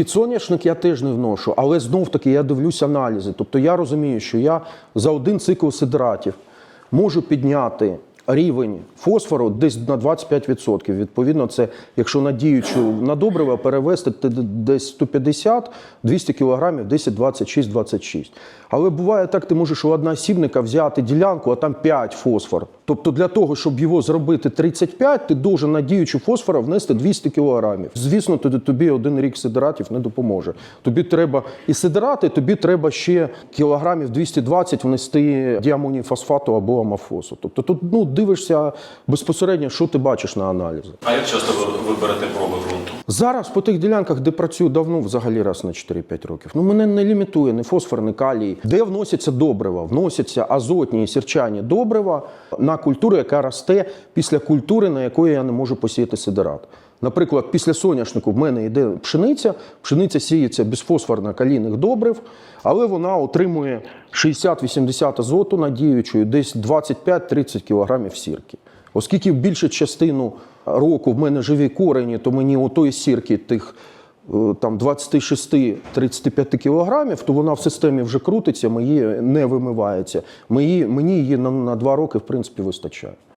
підсоняшник я теж не вношу, але знов таки я дивлюсь аналізи. Тобто я розумію, що я за один цикл сидратів можу підняти рівень фосфору десь на 25%. Відповідно, це якщо на діючу на добриво перевести десь 150-200 кг, 10, 26, 26. Але буває так, ти можеш у одноосібника взяти ділянку, а там 5 фосфор. Тобто для того, щоб його зробити 35, ти должен на діючу фосфора внести 200 кг. Звісно, тобі один рік сидератів не допоможе. Тобі треба і сидерати, тобі треба ще кілограмів 220 внести діамоніфосфату або амофосу. Тобто тут ну, дивишся безпосередньо, що ти бачиш на аналізі. А як часто ви, берете проби ґрунту? Зараз по тих ділянках, де працюю давно, взагалі раз на 4-5 років. Ну мене не лімітує ні фосфор, ні калій. Де вносяться добрива? Вносяться азотні і сірчані добрива на культуру, яка росте після культури, на якої я не можу посіяти сидерат. Наприклад, після соняшнику в мене йде пшениця, пшениця сіється без фосфорно-калійних добрив, але вона отримує 60-80 азоту надіючою, десь 25-30 кг сірки. Оскільки більшу частину року в мене живі корені, то мені отої сірки тих е, там 26-35 кілограмів, то вона в системі вже крутиться, мої не вимивається. Мої, мені її на, на два роки в принципі вистачає.